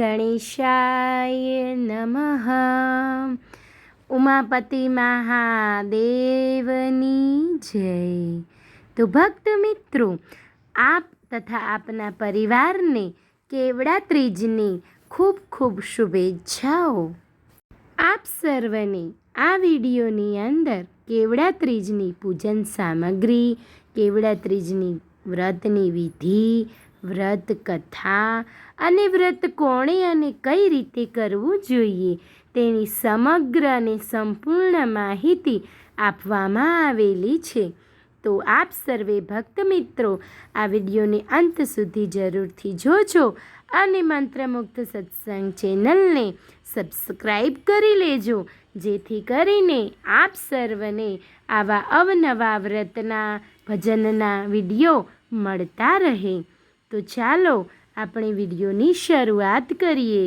ગણેશાય નમઃ ઉમાપતિ મહાદેવની જય તો ભક્ત મિત્રો આપ તથા આપના પરિવારને કેવડા ત્રીજની ખૂબ ખૂબ શુભેચ્છાઓ આપ સર્વને આ વિડીયોની અંદર કેવડા ત્રીજની પૂજન સામગ્રી કેવડા ત્રીજની વ્રતની વિધિ વ્રત કથા અને વ્રત કોણે અને કઈ રીતે કરવું જોઈએ તેની સમગ્ર અને સંપૂર્ણ માહિતી આપવામાં આવેલી છે. તો આપ સર્વે ભક્ત મિત્રો, આ વિડીયોને અંત સુધી જરૂરથી જોજો અને મંત્રમુક્ત સત્સંગ ચેનલને સબસ્ક્રાઈબ કરી લેજો, જેથી કરીને આપ સર્વને આવા અવનવા વ્રતના, ભજનના વીડિયો મળતા રહે. તો ચાલો આપણે વિડીયોની શરૂઆત કરીએ.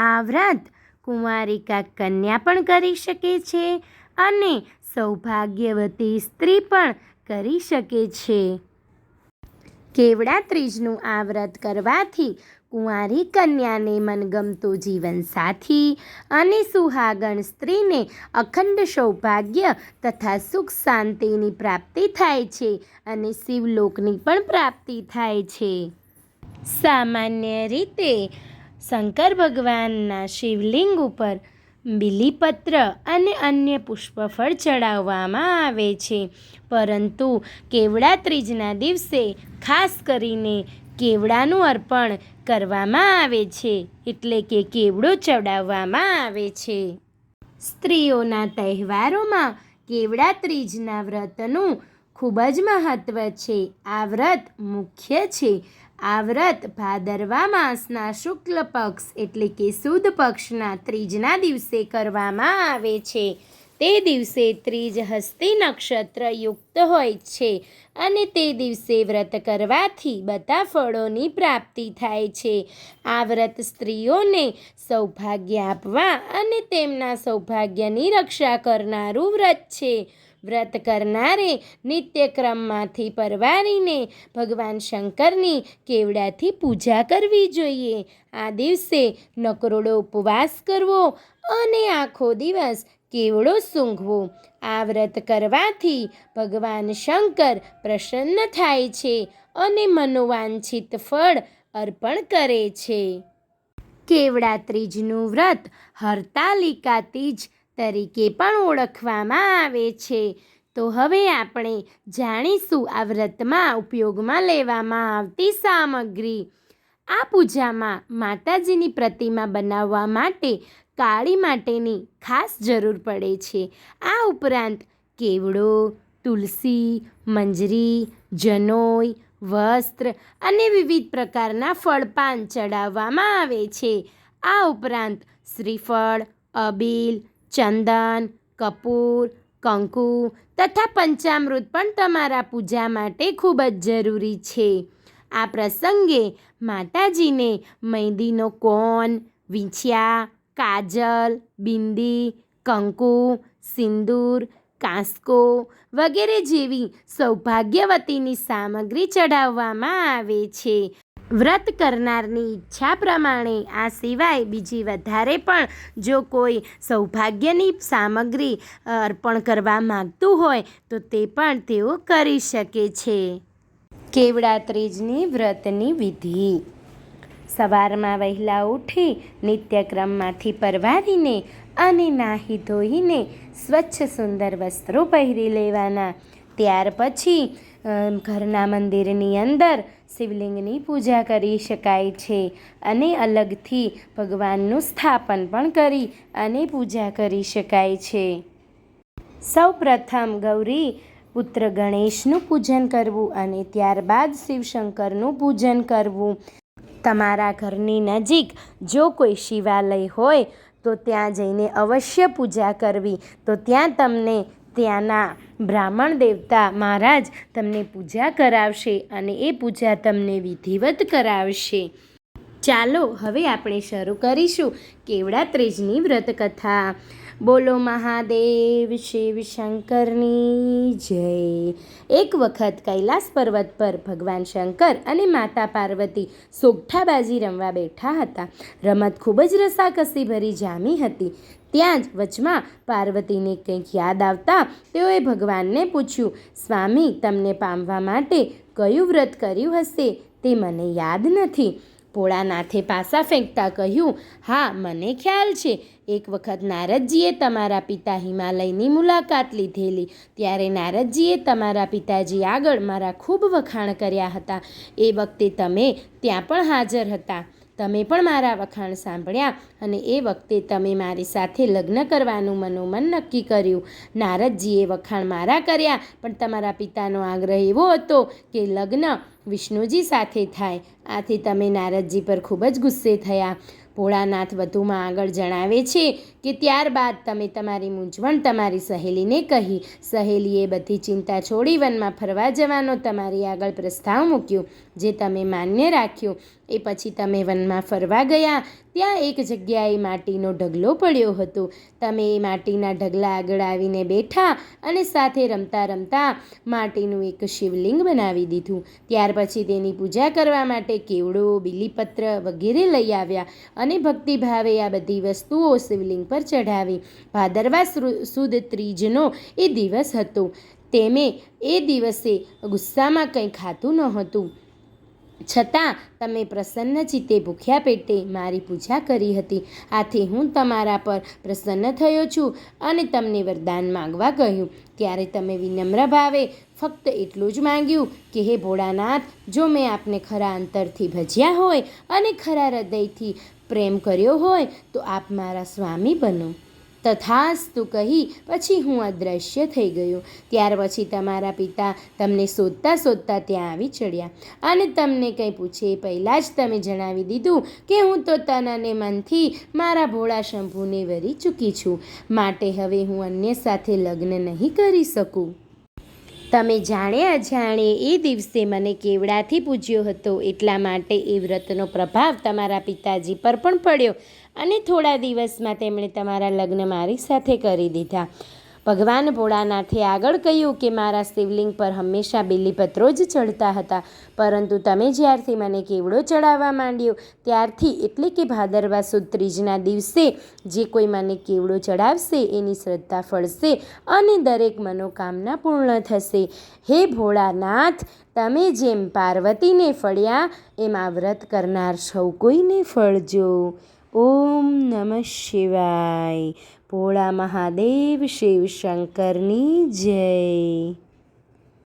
આ વ્રત કુંવારિકા કન્યા પણ કરી શકે છે અને સૌભાગ્યવતી સ્ત્રી પણ કરી શકે છે. કેવડા ત્રીજનું આ વ્રત કરવાથી કુંવારી કન્યાને મનગમતો જીવનસાથી અને સુહાગણ સ્ત્રીને અખંડ સૌભાગ્ય તથા સુખ શાંતિની પ્રાપ્તિ થાય છે અને શિવલોકની પણ પ્રાપ્તિ થાય છે. સામાન્ય રીતે શંકર ભગવાનના શિવલિંગ ઉપર બિલીપત્ર અને અન્ય પુષ્પફળ ચડાવવામાં આવે છે. પરંતુ કેવડા ત્રીજના દિવસે ખાસ કરીને કેવડાનું અર્પણ કરવામાં આવે છે, એટલે કે કેવડો ચડાવવામાં આવે છે. સ્ત્રીઓના તહેવારોમાં કેવડા ત્રીજના વ્રતનું ખૂબ જ મહત્ત્વ છે. આ વ્રત મુખ્ય છે. આ વ્રત ભાદરવા માસના શુક્લ પક્ષ એટલે કે સુદ પક્ષના ત્રીજના દિવસે કરવામાં આવે છે. તે દિવસે ત્રીજ હસ્તી નક્ષત્ર યુક્ત હોય છે અને તે દિવસે વ્રત કરવાથી બધા ફળોની પ્રાપ્તિ થાય છે. આ વ્રત સ્ત્રીઓને સૌભાગ્ય આપવા અને તેમના સૌભાગ્યની રક્ષા કરનારું વ્રત છે. વ્રત કરનારે નિત્યક્રમમાંથી પરવારીને ભગવાન શંકરની કેવડાથી પૂજા કરવી જોઈએ. આ દિવસે નકરોડો ઉપવાસ કરવો અને આખો દિવસ કેવડો સૂંઘવો. આ વ્રત કરવાથી ભગવાન શંકર પ્રસન્ન થાય છે અને મનોવાંછિત ફળ અર્પણ કરે છે. કેવડા ત્રીજનું વ્રત હરતાલિકા તીજ તરીકે પણ ઓળખવામાં આવે છે. તો હવે આપણે જાણીશું આ વ્રતમાં ઉપયોગમાં લેવામાં આવતી સામગ્રી. આ પૂજામાં માતાજીની પ્રતિમા બનાવવા માટે કાળી માટેની ખાસ જરૂર પડે છે. આ ઉપરાંત કેવડો, તુલસી, મંજરી, જનોઈ, વસ્ત્ર અને વિવિધ પ્રકારના ફળપાન ચડાવવામાં આવે છે. આ ઉપરાંત શ્રીફળ, અબીલ, ચંદન, કપૂર, કંકુ તથા પંચામૃત પણ તમારા પૂજા માટે ખૂબ જ જરૂરી છે. આ પ્રસંગે માતાજીને મહેંદીનો કોન, વીંછિયા કાજલ, બિંદી, કંકુ, સિંદૂર, કાંસકો વગેરે જેવી સૌભાગ્યવતીની સામગ્રી ચડાવવામાં આવે છે. વ્રત કરનારની ઈચ્છા પ્રમાણે આ સિવાય બીજી વધારે પણ જો કોઈ સૌભાગ્યની સામગ્રી અર્પણ કરવા માગતું હોય તો તે પણ તેઓ કરી શકે છે. કેવડા ત્રીજની વ્રતની વિધિ. સવારમાં વહેલા ઉઠી નિત્યક્રમમાંથી પરવારીને અને નાહી ધોઈને સ્વચ્છ સુંદર વસ્ત્રો પહેરી લેવાના. ત્યાર પછી ઘરના મંદિરની અંદર શિવલિંગની પૂજા કરી શકાય છે અને અલગથી ભગવાનનું સ્થાપન પણ કરી અને પૂજા કરી શકાય છે. સૌ પ્રથમ ગૌરી પુત્ર ગણેશનું પૂજન કરવું અને ત્યારબાદ શિવશંકરનું પૂજન કરવું. તમારા ઘરની નજીક જો કોઈ શિવાલય હોય, તો ત્યાં જઈને અવશ્ય પૂજા કરવી. તો ત્યાં તમને ત્યાંના બ્રાહ્મણ દેવતા મહારાજ તમને પૂજા કરાવશે અને એ પૂજા તમને વિધિવત કરાવશે. ચાલો, હવે આપણે શરૂ કરીશું કેવડા ત્રીજની વ્રત કથા બોલો મહાદેવ શિવ શંકરની જય. એક વખત કૈલાસ પર્વત પર ભગવાન શંકર અને માતા પાર્વતી સોગઠાબાજી રમવા બેઠા હતા. રમત ખૂબ જ રસાકસી ભરી જામી હતી. ત્યાં જ વચમાં પાર્વતીને કંઈક યાદ આવતા તેઓએ ભગવાનને પૂછ્યું, સ્વામી, તમને પામવા માટે કયું વ્રત કર્યું હશે? તે મને યાદ નથી. ભોળાનાથે પાસા ફેંકતા કહ્યું, હા, મને ખ્યાલ છે. એક વખત નારદજીએ તમારા પિતા હિમાલયની મુલાકાત લીધેલી. ત્યારે નારદજીએ તમારા પિતાજી આગળ મારા ખૂબ વખાણ કર્યા હતા. એ વખતે તમે ત્યાં પણ હાજર હતા. તમે પણ મારા વખાણ સાંભળ્યા અને એ વખતે તમે મારી સાથે લગ્ન કરવાનું મનોમન નક્કી કર્યું. નારદજીએ વખાણ મારા કર્યા, પણ તમારા પિતાનો આગ્રહ એવો હતો કે લગ્ન વિષ્ણુજી સાથે થાય. આથી તમે નારદજી પર ખૂબ જ ગુસ્સે થયા. ભોળાનાથ વધુમાં આગળ જણાવે છે કે ત્યારબાદ તમે તમારી મૂંઝવણ તમારી સહેલીને કહી, સહેલીએ બધી ચિંતા છોડી વનમાં ફરવા જવાનો તમારી આગળ પ્રસ્તાવ મૂક્યો, જે તમે માન્ય રાખ્યો. એ પછી તમે વનમાં ફરવા ગયા, ત્યાં એક જગ્યાએ માટીનો ઢગલો પડ્યો હતો. તમે એ માટીના ઢગલા આગળ આવીને બેઠા અને સાથે રમતા રમતા માટીનું એક શિવલિંગ બનાવી દીધું. ત્યાર પછી તેની પૂજા કરવા માટે કેવડો બીલીપત્ર વગેરે લઈ આવ્યા અને ભક્તિભાવે આ બધી વસ્તુઓ શિવલિંગ પર ચઢાવી. ભાદરવા સુદ ત્રીજનો એ દિવસ હતો. તેમે એ દિવસે ગુસ્સામાં કંઈ ખાતું નહોતું. છતાં તમે પ્રસન્ન ચિત્તે ભૂખ્યા પેટે મારી પૂજા કરી હતી. આથી હું તમારા પર પ્રસન્ન થયો છું અને તમને વરદાન માંગવા કહ્યું ત્યારે તમે વિનમ્ર ભાવે ફક્ત એટલું જ માંગ્યું કે, હે ભોળાનાથ, જો મેં આપને ખરા અંતરથી ભજ્યા હોય અને ખરા હૃદયથી પ્રેમ કર્યો હોય તો આપ મારા સ્વામી બનો. તથાસ્તુ કહી પછી હું અદૃશ્ય થઈ ગયો. ત્યાર પછી તમારા પિતા તમને શોધતા શોધતા ત્યાં આવી ચડ્યા. અને તમને કંઈ પૂછે એ પહેલાં જ તમે જણાવી દીધું કે હું તો તન અને મનથી મારા ભોળા શંભુને વરી ચૂકી છું. માટે હવે હું અન્ય સાથે લગ્ન નહીં કરી શકું. તમે જાણે અજાણે એ દિવસે મને કેવડાથી પૂજ્યો હતો એટલા માટે એ વ્રતનો પ્રભાવ તમારા પિતાજી પર પણ પડ્યો અને થોડા દિવસમાં તેમણે તમારા લગ્ન મારી સાથે કરી દીધા. ભગવાન ભોળાનાથે આગળ કહ્યું કે મારા શિવલિંગ પર હંમેશા બિલીપત્રો જ ચડતા હતા. પરંતુ તમે જ્યારથી મને કેવડો ચડાવવા માંડ્યો, ત્યારથી એટલે કે ભાદરવા સુદ ત્રીજના દિવસે જે કોઈ મને કેવડો ચડાવશે, એની શ્રદ્ધા ફળશે અને દરેક મનોકામના પૂર્ણ થશે. હે ભોળાનાથ, તમે જેમ પાર્વતીને ફળ્યા, એમ આ વ્રત કરનાર સૌ કોઈને ફળજો. ઓમ નમઃ શિવાય. ભોળા મહાદેવ શિવ શંકરની જય.